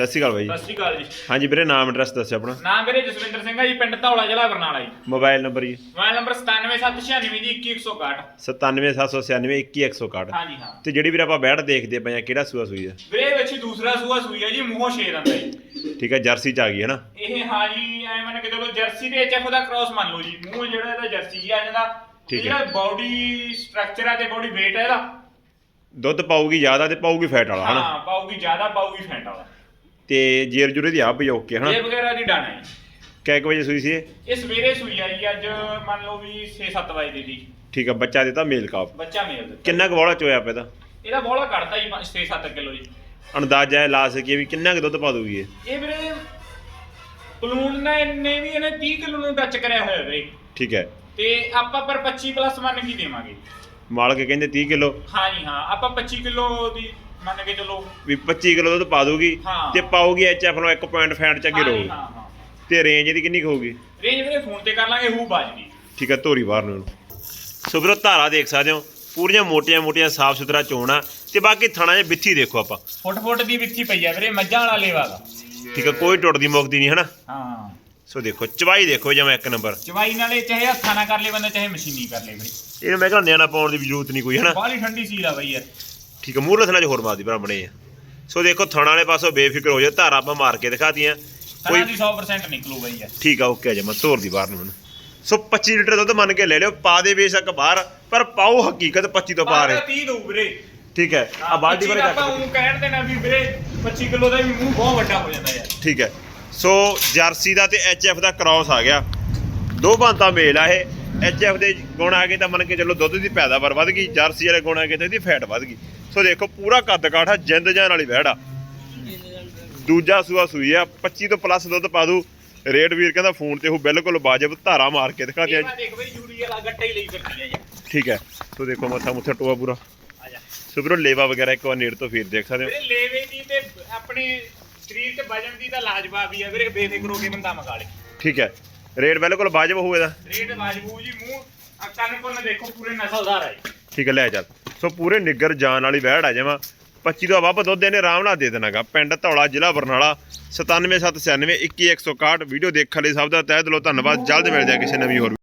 ਸਤਿ ਸ਼੍ਰੀ ਅਕਾਲ ਬਾਈ ਸਤਿ ਸ਼੍ਰੀ ਅਕਾਲ ਜੀ। ਹਾਂਜੀ ਵੀਰੇ ਨਾਮ ਐਡਰੈਸ ਦੱਸਿਓ ਆਪਣਾ। ਨਾਮ ਵੀਰੇ ਜਸਵਿੰਦਰ ਸਿੰਘ ਆ ਜੀ ਪਿੰਡ ਧੌਲਾ ਜ਼ਿਲ੍ਹਾ ਬਰਨਾਲਾ ਜੀ। ਮੋਬਾਈਲ ਨੰਬਰ ਜੀ। ਮੋਬਾਈਲ ਨੰਬਰ 97796 ਜੀ 21161 97796 21161 ਹਾਂਜੀ ਹਾਂ। ਤੇ ਜਿਹੜੀ ਵੀਰ ਆਪਾਂ ਬੈਠ ਦੇਖਦੇ ਪਏ ਆ ਕਿਹੜਾ ਸੂਆ ਸੂਈ ਹੈ ਵੀਰੇ ਵਿੱਚ ਦੂਸਰਾ ਸੂਆ ਸੂਈ ਹੈ ਜੀ ਮੂੰਹੋਂ ਛੇ ਦੰਦਾ ਜੀ। ਠੀਕ ਹੈ ਜਰਸੀ ਚ ਆ ਗਈ ਹੈ ਨਾ? ਇਹ ਹਾਂ ਜੀ ਐ ਮੰਨ ਕੇ ਚਲੋ ਜਰਸੀ ਤੇ ਐਚਐਫ ਦਾ ਕ੍ਰਾਸ ਮੰਨ ਲਓ ਜੀ। ਮੂੰਹ ਜਿਹੜਾ ਇਹਦਾ ਜਰਸੀ ਜੀ ਆ। ਜਾਂਦਾ। ਜਿਹੜਾ ਬਾਡੀ ਸਟਰਕਚਰ ਹੈ ਤੇ ਬਾਡੀ weight ਹੈ ਇਹਦਾ। ਦੁੱਧ ਪਾਊਗੀ ਜ਼ਿਆਦਾ ਤੇ ਪਾਊਗੀ ਫੈਟ ਵਾਲਾ ਹਨਾ ਹਾਂ ਪਾਉਗੀ ਜ਼ਿਆਦਾ ਪਾਉਗੀ ਫੈਂਟ ਵਾਲਾ। ਤੇ ਜੇਰ ਜੁਰੇ ਦੀ ਆਪ ਵੀ ਓਕੇ ਹਨਾ? ਇਹ ਵਗੈਰਾ ਦੀ ਡਾਣਾ ਹੈ ਕਿੰਨੇ ਕੁ ਵਜੇ ਸੂਈ ਸੀ ਇਹ? ਇਹ ਸਵੇਰੇ ਸੂਈ ਆ ਜੀ ਅੱਜ ਮੰਨ ਲਓ ਵੀ 6-7 ਵਜੇ ਦੀ ਦੀ ਠੀਕ ਆ ਬੱਚਾ ਦਿੱਤਾ ਮੇਲ ਕਾਫ ਬੱਚਾ ਮੇਲ ਦਿੱਤਾ। ਕਿੰਨਾ ਕੁ ਬੋਲਾ ਚੋਇਆ ਪਿਆ ਇਹਦਾ? ਇਹਦਾ ਬੋਲਾ ਕੱਢਦਾ ਜੀ 6-7 ਕਿਲੋ ਜੀ। ਅੰਦਾਜ਼ਾ ਹੈ ਲਾ ਸਕੀਏ ਵੀ ਕਿੰਨਾ ਕੁ ਦੁੱਧ ਪਾ ਦੂਗੀ ਇਹ? ਇਹ ਵੀਰੇ ਪਲੂਨ ਨੇ ਨੇ ਵੀ ਇਹਨੇ 30 ਕਿਲੋ ਨੂੰ ਟੱਚ ਕਰਿਆ ਹੋਇਆ ਵੀਰੇ। ਠੀਕ ਹੈ। ਤੇ ਆਪਾਂ ਪਰ 25 ਪਲੱਸ ਮੰਨ ਕੇ ਦੇਵਾਂਗੇ। ਮਾਲਕ ਕਹਿੰਦੇ 30 ਕਿਲੋ। ਹਾਂ ਜੀ ਹਾਂ ਆਪਾਂ 25 ਕਿਲੋ ਦੀ ਮੰਨ ਕੇ ਚਲੋ ਵੀ 25 ਕਿਲੋ ਦੁੱਧ ਪਾ ਦੂਗੀ ਹਾਂ। ਤੇ ਪਾਊਗੀ ਐਚਐਫ ਨੂੰ 1 ਪੁਆਇੰਟ ਫੈਟ ਚ ਅੱਗੇ ਹਾਂ ਜੀ, ਰਹੂਗੀ। ਹਾਂ ਹਾਂ ਤੇ ਰੇਂਜ ਇਹਦੀ ਕਿੰਨੀ ਕੁ ਹੋਊਗੀ? ਰੇਂਜ ਵੀਰੇ ਫੋਨ ਤੇ ਕਰ ਲਾਂਗੇ ਹੂ ਬਾਜਦੀ ਠੀਕ ਹੈ ਧੋਰੀ ਬਾਹਰ ਨੂੰ ਸੋ ਵੀਰੋ ਧਾਰਾ ਦੇਖ ਸਕਦੇ ਹੋ ਪੂਰੀਆਂ ਮੋਟੀਆਂ ਮੋਟੀਆਂ ਸਾਫ਼ ਸੁਥਰਾ ਚੋਣ ਤੇ ਬਾਕੀ ਥਣਾ 'ਚ ਬਿੱਥੀ ਦੇਖੋ ਆਪਾਂ। ਫੁੱਟ ਫੁੱਟ ਦੀ ਵਿੱਥੀ ਪਈ ਆ ਵੀਰੇ ਮੱਝਾਂ ਵਾਲਾ ਲੇਵਾ ਦਾ। ਠੀਕ ਹੈ ਕੋਈ ਟੁੱਟਦੀ ਮੁੱਕਦੀ ਨਹੀਂ ਹਨਾ? ਹਾਂ। ਸੋ ਦੇਖੋ ਚਵਾਈ ਦੇਖੋ ਜਿਵੇਂ ਇੱਕ ਨੰਬਰ। ਚਵਾਈ ਨਾਲੇ ਚਾਹੇ ਹੱਥਾਂ ਨਾਲ ਕਰ ਲੇ ਬੰਦਾ ਚਾਹੇ ਮਸ਼ੀਨੀ ਕਰ ਲੇ ਵੀਰੇ। ਇਹਨੂੰ ਮੈਂ ਕਹਿੰਦਾ ਨਿਆਣਾ ਪਾਉਣ ਦੀ ਜ਼ਰੂਰਤ ਨਹੀਂ ਕੋਈ ਹਨਾ? ਬਾਹਲੀ ਠੰਡੀ ਸੀਲ ਆ ਬਈ ਯਾਰ ਠੀਕ ਹੈ ਮੂਰਲੇ ਥਣਾ 'ਚ ਹੋਰ ਮਾਰਦੀ ਬਣੇ ਆ। ਸੋ ਦੇਖੋ ਥਣਾ ਵਾਲੇ ਪਾਸੋਂ ਬੇਫਿਕਰ ਹੋ ਜਾ ਧਾਰਾ ਆਪਾਂ ਮਾਰ ਕੇ ਦਿਖਾਤੀਆਂ। ਕੋਈ ਕੋਈ ਦੀ 100% ਨਿਕਲੂ ਬਈ ਯਾਰ ਠੀਕ ਆ ਓਕੇ ਜਮਾ ਤੋਰ ਦੀ ਬਾਹਰ ਨੂੰ ਸੋ 25 ਲੀਟਰ ਦੁੱਧ ਮੰਨ ਕੇ ਲੈ ਲਿਓ ਪਾ ਦੇ ਬੇਸ਼ੱਕ ਬਾਹਰ ਪਰ ਪਾਓ ਹਕੀਕਤ 25 ਤੋਂ ਬਾਹਰ। ਹੈ 30 ਦਊ ਵੀਰੇ। ਠੀਕ ਹੈ ਆ ਬਾਲਟੀ ਬਾਰੇ ਆਪਾਂ ਉਹ ਕਹਿਣ ਦੇਣਾ ਵੀ ਵੀਰੇ 25 ਕਿਲੋ ਦਾ ਵੀ ਮੂੰਹ ਬਹੁਤ ਵੱਡਾ ਹੋ ਜਾਂਦਾ ਯਾਰ। ਠੀਕ ਹੈ। ਸੋ ਜਰਸੀ ਦਾ ਤੇ ਐਚਐਫ ਦਾ ਕ੍ਰਾਸ ਆ ਗਿਆ। ਦੋ ਬੰਦਾ ਮੇਲ ਆ ਇਹ। ਐਚਐਫ ਦੇ ਗੁਣ ਆ ਗਏ ਤਾਂ ਮੰਨ ਕੇ ਚੱਲੋ ਦੁੱਧ ਦੀ ਪੈਦਾਵਾਰ ਵਧ ਗਈ ਜਰਸੀ ਵਾਲੇ ਗੁਣ ਆ ਗਏ ਤਾਂ ਇਹਦੀ ਫੈਟ ਵਧ ਗਈ। ਸੋ ਦੇਖੋ ਪੂਰਾ ਕੱਦ ਕਾਠਾ ਜਿੰਦ ਜਾਨ ਵਾਲੀ ਵਹਿੜ ਦੂਜਾ ਸੂਆ ਸੂਈ ਆ 25 ਤੋਂ ਪਲੱਸ ਦੁੱਧ ਪਾ ਦੂ। ਰੇਟ ਵੀਰ ਕਹਿੰਦਾ ਫੋਨ ਤੇ ਉਹ ਬਿਲਕੁਲ ਵਾਜਬ ਧਾਰਾ ਮਾਰ ਕੇ ਦਿਖਾ ਦਿਆਂ। ਠੀਕ ਹੈ ਸੋ ਦੇਖੋ ਮੱਥਾ ਮੁੱਥਾ ਟੋਆ ਪੂਰਾ। ਆ ਜਾ। ਸੋ ਵੀਰੋ ਲੇਵਾ ਵਗੈਰਾ ਇੱਕ ਵਾਰ ਨੇੜ ਤੋਂ ਫੇਰ ਦੇਖ ਸਕਦੇ ਹੋ। ਲੇਵੇ ਦੀ ਤੇ ਆਪਣੇ ਸਰੀਰ ਤੇ ਵਜਨ ਦੀ ਤਾਂ ਲਾਜਵਾਬ ਹੀ ਆ ਵੀਰੇ ਬੇਫਿਕਰ ਹੋ ਕੇ ਬੰਦਾ ਮੰਗਾ ਲੇ। ਠੀਕ ਹੈ ਰੇਟ ਬਿਲਕੁਲ ਵਾਜਬ ਹੋਊ ਇਹਦਾ। ਰੇਟ ਵਾਜਬੂ ਜੀ ਮੂੰਹ ਕੰਨ ਕੋਲ ਦੇਖੋ ਪੂਰੇ ਨਸਲਦਾਰ ਹੈ ਠੀਕ ਹੈ ਲੈ ਚੱਲ। ਸੋ ਪੂਰੇ ਨਿੱਗਰ ਜਾਨ ਵਾਲੀ ਵਹਿੜ ਆ ਜਾਵਾਂ 25 ਤੋਂ ਵੱਧ ਦੁੱਧ ਇਹਨੇ ਆਰਾਮ ਨਾਲ ਦੇ ਦੇਣਾਗਾ। ਪਿੰਡ ਧੌਲਾ ਜ਼ਿਲ੍ਹਾ ਬਰਨਾਲਾ 97796 21161 ਵੀਡੀਓ ਦੇਖਣ ਲਈ ਸਭ ਦਾ ਤਹਿ ਦਿਲੋਂ ਧੰਨਵਾਦ। ਜਲਦ ਮਿਲ ਜਾ ਕਿਸੇ ਨਵੀਂ ਹੋਰ